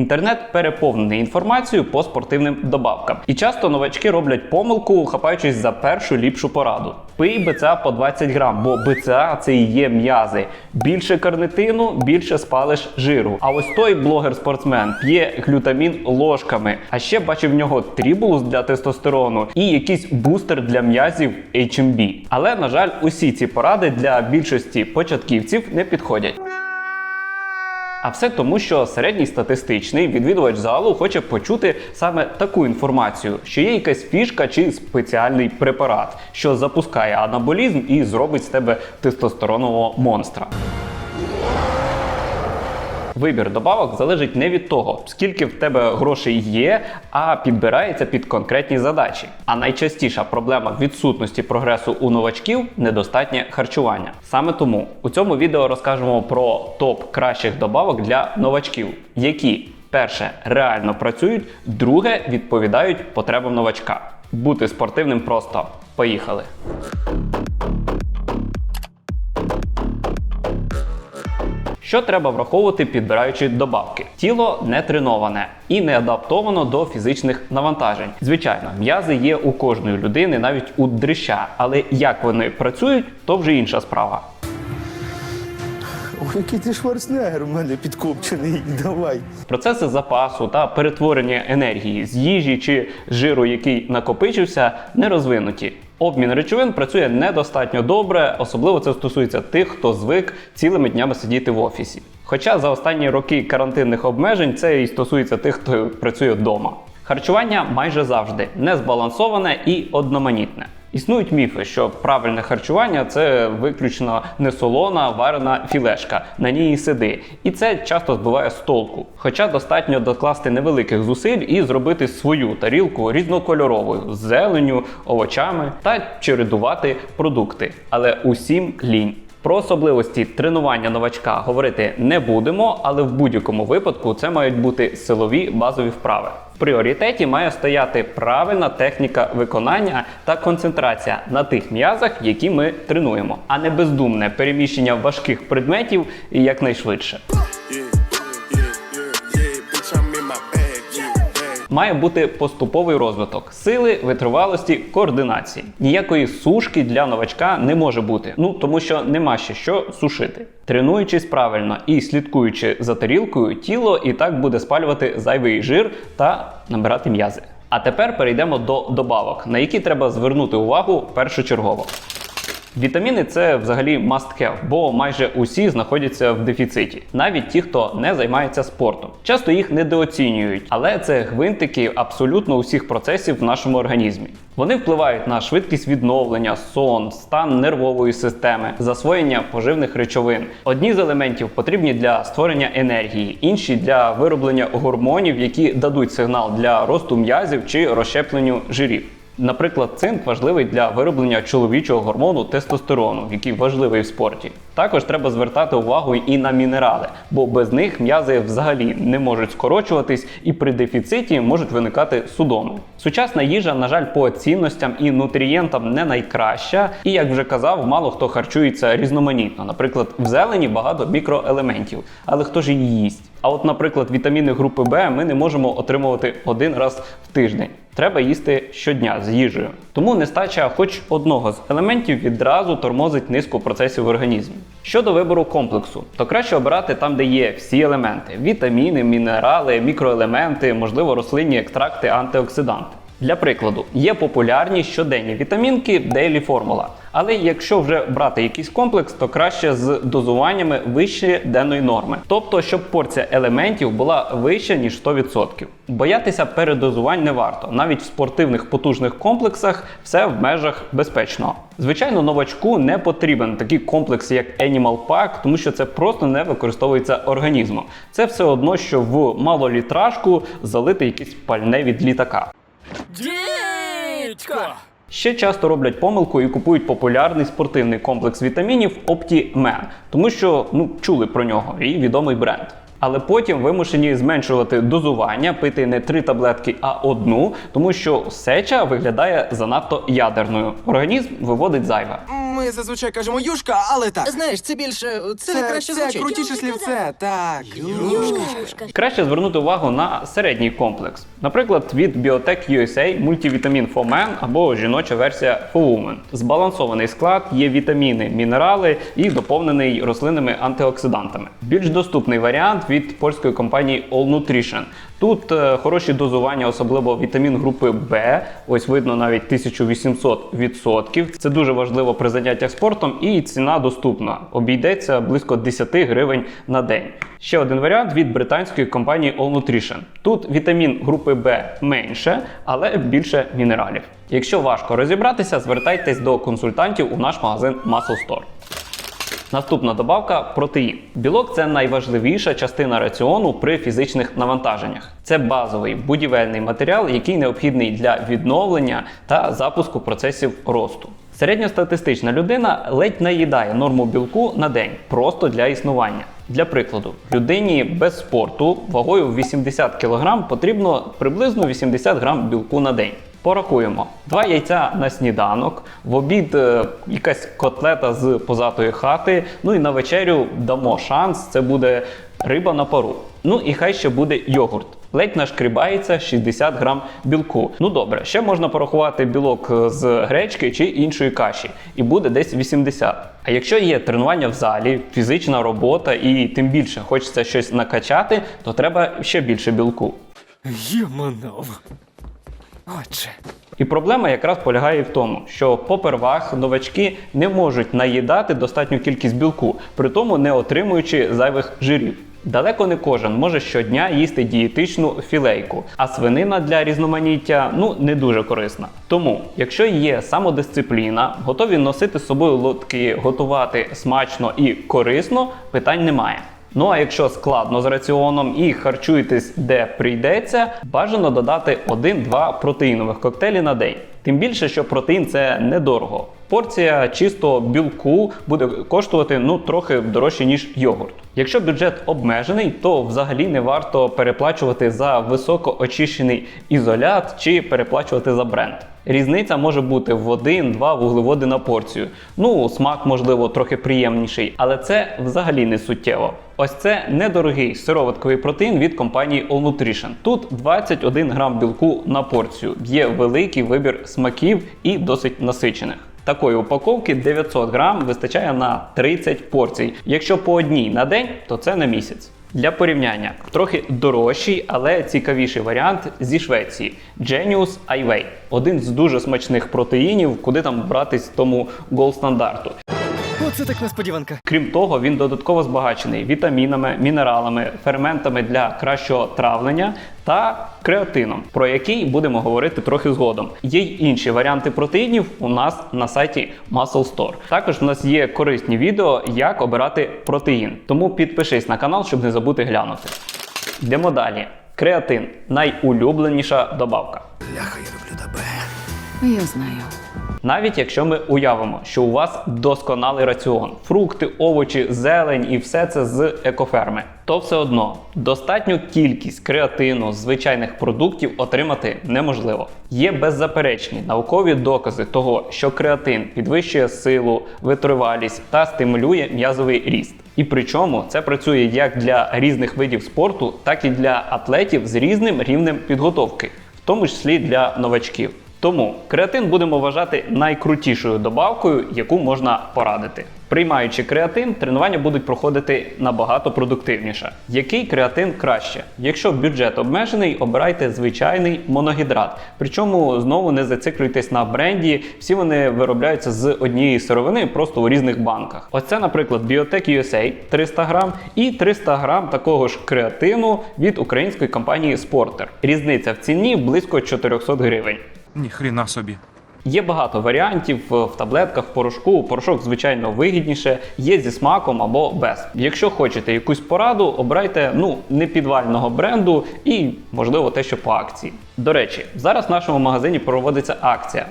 Інтернет переповнений інформацією по спортивним добавкам. І часто новачки роблять помилку, хапаючись за першу ліпшу пораду. Пий БЦА по 20 грам, бо БЦА це і є м'язи. Більше карнитину, більше спалиш жиру. А ось той блогер-спортсмен п'є глютамін ложками. А ще бачив в нього трібулус для тестостерону і якийсь бустер для м'язів HMB. Але на жаль, усі ці поради для більшості початківців не підходять. А все тому, що середній статистичний відвідувач залу хоче почути саме таку інформацію, що є якась фішка чи спеціальний препарат, що запускає анаболізм і зробить з тебе тестостеронового монстра. Вибір добавок залежить не від того, скільки в тебе грошей є, а підбирається під конкретні задачі. А найчастіша проблема відсутності прогресу у новачків недостатнє харчування. Саме тому у цьому відео розкажемо про топ кращих добавок для новачків, які перше реально працюють, друге відповідають потребам новачка. Бути спортивним просто поїхали. Що треба враховувати, підбираючи добавки? Тіло не треноване і не адаптовано до фізичних навантажень. Звичайно, м'язи є у кожної людини, навіть у дрища, але як вони працюють, то вже інша справа. Ой, який ти шварценеггер у мене підкопчений. Давай. Процеси запасу та перетворення енергії з їжі чи жиру, який накопичився, не розвинуті. Обмін речовин працює недостатньо добре, особливо це стосується тих, хто звик цілими днями сидіти в офісі. Хоча за останні роки карантинних обмежень це і стосується тих, хто працює вдома. Харчування майже завжди незбалансоване і одноманітне. Існують міфи, що правильне харчування це виключно несолона, варена філешка, на ній сиди. І це часто збиває з толку. Хоча достатньо докласти невеликих зусиль і зробити свою тарілку різнокольоровою з зеленю, овочами та чередувати продукти. Але усім лінь. Про особливості тренування новачка говорити не будемо, але в будь-якому випадку це мають бути силові базові вправи. Пріоритеті має стояти правильна техніка виконання та концентрація на тих м'язах, які ми тренуємо, а не бездумне переміщення важких предметів якнайшвидше. Yeah, yeah, yeah, yeah, bitch. Має бути поступовий розвиток сили, витривалості, координації. Ніякої сушки для новачка не може бути. Ну тому що нема ще що сушити. Тренуючись правильно і слідкуючи за тарілкою, тіло і так буде спалювати зайвий жир та набирати м'язи. А тепер перейдемо до добавок, на які треба звернути увагу першочергово. Вітаміни це взагалі must have, бо майже усі знаходяться в дефіциті, навіть ті, хто не займається спортом. Часто їх недооцінюють, але це гвинтики абсолютно усіх процесів в нашому організмі. Вони впливають на швидкість відновлення, сон, стан нервової системи, засвоєння поживних речовин. Одні з елементів потрібні для створення енергії, інші для вироблення гормонів, які дадуть сигнал для росту м'язів чи розщепленню жирів. Наприклад, цинк важливий для вироблення чоловічого гормону тестостерону, який важливий в спорті. Також треба звертати увагу і на мінерали, бо без них м'язи взагалі не можуть скорочуватись і при дефіциті можуть виникати судоми. Сучасна їжа, на жаль, по цінностям і нутрієнтам не найкраща, і як вже казав, мало хто харчується різноманітно. Наприклад, в зелені багато мікроелементів, але хто ж її їсть? А от, наприклад, вітаміни групи Б ми не можемо отримувати один раз в тиждень. Треба їсти щодня з їжею. Тому нестача хоч одного з елементів відразу тормозить низку процесів в організмі. Щодо вибору комплексу, то краще обирати там, де є всі елементи: вітаміни, мінерали, мікроелементи, можливо, рослинні екстракти, антиоксиданти. Для прикладу, є популярні щоденні вітамінки Daily Formula. Але якщо вже брати якийсь комплекс, то краще з дозуваннями вище денної норми. Тобто, щоб порція елементів була вища, ніж 100%. Боятися передозувань не варто. Навіть в спортивних потужних комплексах все в межах безпечного. Звичайно, новачку не потрібен такий комплекс, як Animal Pack, тому що це просто не використовується організмом. Це все одно, що в малолітражку залити якесь пальне від літака. Дідько! Ще часто роблять помилку і купують популярний спортивний комплекс вітамінів OptiMan, тому що ну чули про нього і відомий бренд. Але потім вимушені зменшувати дозування, пити не три таблетки, а одну, тому що сеча виглядає занадто ядерною. Організм виводить зайве. Ми зазвичай кажемо юшка, але так. Знаєш, це більше. Це, Це, краще це звучить. крутіше слівце, так. Юшка. Краще звернути увагу на середній комплекс. Наприклад, від Biotech USA мультивітамін for Men або жіноча версія for Women. Збалансований склад, є вітаміни, мінерали і доповнений рослинними антиоксидантами. Більш доступний варіант від польської компанії All Nutrition. Тут е, хороші дозування, особливо вітамін групи Б. Ось видно навіть 1800%. Це дуже важливо при заняттях спортом, і ціна доступна. Обійдеться близько 10 гривень на день. Ще один варіант від британської компанії All Nutrition. Тут вітамін групи Б менше, але більше мінералів. Якщо важко розібратися, звертайтесь до консультантів у наш магазин Muscle Store. Наступна добавка протеїн. Білок це найважливіша частина раціону при фізичних навантаженнях. Це базовий будівельний матеріал, який необхідний для відновлення та запуску процесів росту. Середньостатистична людина ледь наїдає норму білку на день просто для існування. Для прикладу, людині без спорту вагою 80 кг потрібно приблизно 80 г білку на день. Порахуємо: два яйця на сніданок, в обід е, якась котлета з позатої хати. Ну і на вечерю дамо шанс. Це буде риба на пару. Ну і хай ще буде йогурт. Ледь нашкрібається 60 грам білку. Ну добре, ще можна порахувати білок е, з гречки чи іншої каші, і буде десь 80. А якщо є тренування в залі, фізична робота і тим більше хочеться щось накачати, то треба ще більше білку. Єманов. Отже. І проблема якраз полягає в тому, що попервах новачки не можуть наїдати достатню кількість білку, при тому не отримуючи зайвих жирів. Далеко не кожен може щодня їсти дієтичну філейку, а свинина для різноманіття ну не дуже корисна. Тому, якщо є самодисципліна, готові носити з собою лотки, готувати смачно і корисно, питань немає. Ну а якщо складно з раціоном і харчуєтесь де прийдеться, бажано додати 1-2 протеїнових коктейлі на день. Тим більше, що протеїн це недорого. Порція чисто білку буде коштувати ну трохи дорожче ніж йогурт. Якщо бюджет обмежений, то взагалі не варто переплачувати за високоочищений ізолят чи переплачувати за бренд. Різниця може бути в 1-2 вуглеводи на порцію. Ну, смак, можливо, трохи приємніший, але це взагалі не суттєво. Ось це недорогий сироватковий протеїн від компанії All Nutrition. Тут 21 грам білку на порцію. Є великий вибір смаків і досить насичених. Такої упаковки 900 грам вистачає на 30 порцій. Якщо по одній на день, то це на місяць. Для порівняння трохи дорожчий, але цікавіший варіант зі Швеції Genius iWay. Один з дуже смачних протеїнів, куди там братись тому гол стандарту. Оце так несподіванка. Крім того, він додатково збагачений вітамінами, мінералами, ферментами для кращого травлення та креатином, про який будемо говорити трохи згодом. Є й інші варіанти протеїнів у нас на сайті Muscle Store. Також в нас є корисні відео, як обирати протеїн. Тому підпишись на канал, щоб не забути глянути. Йдемо далі. Креатин найулюбленіша добавка. Я знаю. Навіть якщо ми уявимо, що у вас досконалий раціон, фрукти, овочі, зелень і все це з екоферми, то все одно достатню кількість креатину звичайних продуктів отримати неможливо. Є беззаперечні наукові докази того, що креатин підвищує силу, витривалість та стимулює м'язовий ріст. І причому це працює як для різних видів спорту, так і для атлетів з різним рівнем підготовки, в тому числі для новачків. Тому креатин будемо вважати найкрутішою добавкою, яку можна порадити. Приймаючи креатин, тренування будуть проходити набагато продуктивніше. Який креатин краще? Якщо бюджет обмежений, обирайте звичайний моногідрат. Причому знову не зациклюйтесь на бренді, всі вони виробляються з однієї сировини, просто у різних банках. Ось це, наприклад, Biotech USA 300 грам і 300 грам такого ж креатину від української компанії Sporter. Різниця в ціні близько 400 гривень. Ніхріна собі. Є багато варіантів е, в таблетках, в порошку. Порошок, звичайно, вигідніше, є зі смаком або без. Якщо хочете якусь пораду, обирайте ну не підвального бренду і, можливо, те, що по акції. До речі, зараз в нашому магазині проводиться акція.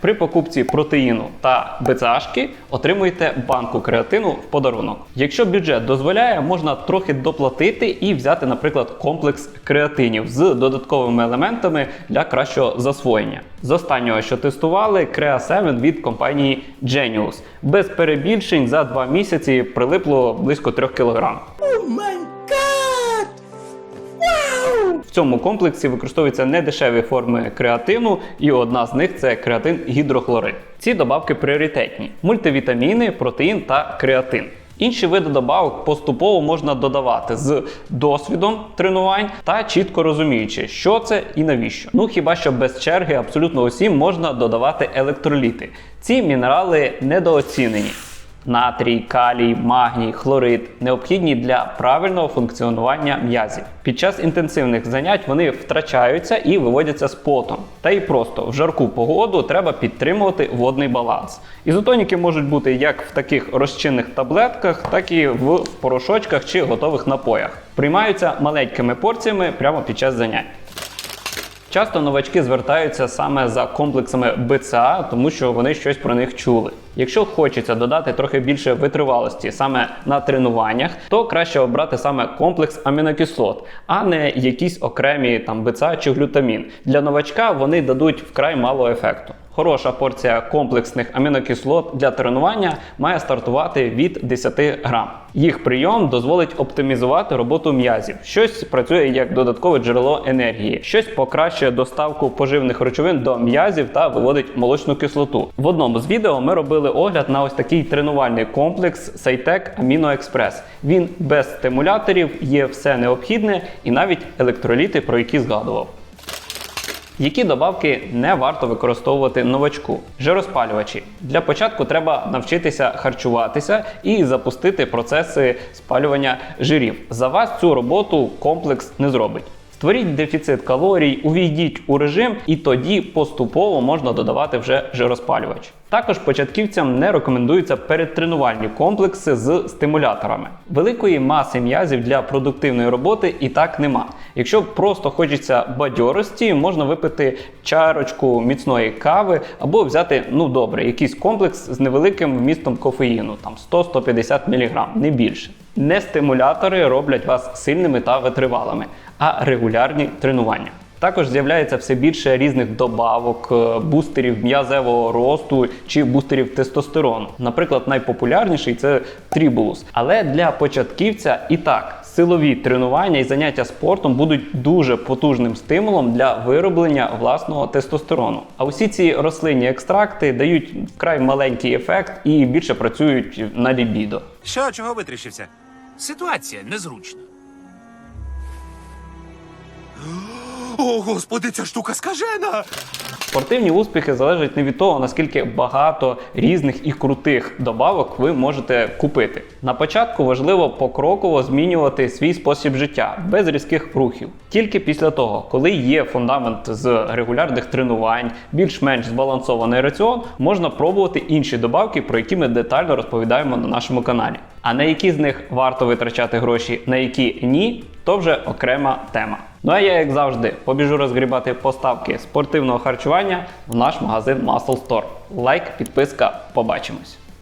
При покупці протеїну та БЦАшки отримуєте банку креатину в подарунок. Якщо бюджет дозволяє, можна трохи доплатити і взяти, наприклад, комплекс креатинів з додатковими елементами для кращого засвоєння. З останнього, що тестували, Crea 7 від компанії Genius. Без перебільшень за 2 місяці прилипло близько 3 кг. В цьому комплексі використовуються недешеві форми креатину, і одна з них це креатин гідрохлорид. Ці добавки пріоритетні: мультивітаміни, протеїн та креатин. Інші види добавок поступово можна додавати з досвідом тренувань та чітко розуміючи, що це і навіщо. Ну хіба що без черги абсолютно усім можна додавати електроліти. Ці мінерали недооцінені. Натрій, калій, магній, хлорид необхідні для правильного функціонування м'язів. Під час інтенсивних занять вони втрачаються і виводяться з потом. Та й просто в жарку погоду треба підтримувати водний баланс. Ізотоніки можуть бути як в таких розчинних таблетках, так і в порошочках чи готових напоях. Приймаються маленькими порціями прямо під час занять. Часто новачки звертаються саме за комплексами БЦА, тому що вони щось про них чули. Якщо хочеться додати трохи більше витривалості саме на тренуваннях, то краще обрати саме комплекс амінокислот, а не якісь окремі там БЦА чи глютамін. Для новачка вони дадуть вкрай мало ефекту. Хороша порція комплексних амінокислот для тренування має стартувати від 10 грам. Їх прийом дозволить оптимізувати роботу м'язів. Щось працює як додаткове джерело енергії, щось покращує доставку поживних речовин до м'язів та виводить молочну кислоту. В одному з відео ми робили огляд на ось такий тренувальний комплекс Cytec Amino Express. Він без стимуляторів, є все необхідне і навіть електроліти, про які згадував. Які добавки не варто використовувати новачку? Жироспалювачі. Для початку треба навчитися харчуватися і запустити процеси спалювання жирів. За вас цю роботу комплекс не зробить. Створіть дефіцит калорій, увійдіть у режим, і тоді поступово можна додавати вже жироспалювач. Також початківцям не рекомендуються передтренувальні комплекси з стимуляторами. Великої маси м'язів для продуктивної роботи і так нема. Якщо просто хочеться бадьорості, можна випити чарочку міцної кави або взяти, ну добре, якийсь комплекс з невеликим вмістом кофеїну, там 100-150 мг, не більше. Не стимулятори роблять вас сильними та витривалими, а регулярні тренування. Також з'являється все більше різних добавок, е, бустерів м'язевого росту чи бустерів тестостерону. Наприклад, найпопулярніший це трібулус. Але для початківця і так силові тренування і заняття спортом будуть дуже потужним стимулом для вироблення власного тестостерону. А усі ці рослинні екстракти дають вкрай маленький ефект і більше працюють на лібідо. Що, чого витріщився? Ситуація незручна. О, господи, ця штука скажена! Спортивні успіхи залежать не від того, наскільки багато різних і крутих добавок ви можете купити. На початку важливо покроково змінювати свій спосіб життя без різких рухів. Тільки після того, коли є фундамент з регулярних тренувань, більш-менш збалансований раціон, можна пробувати інші добавки, про які ми детально розповідаємо на нашому каналі. А на які з них варто витрачати гроші, на які ні, то вже окрема тема. Ну а я, як завжди, побіжу розгрібати поставки спортивного харчування в наш магазин Muscle Store. Лайк, підписка, побачимось.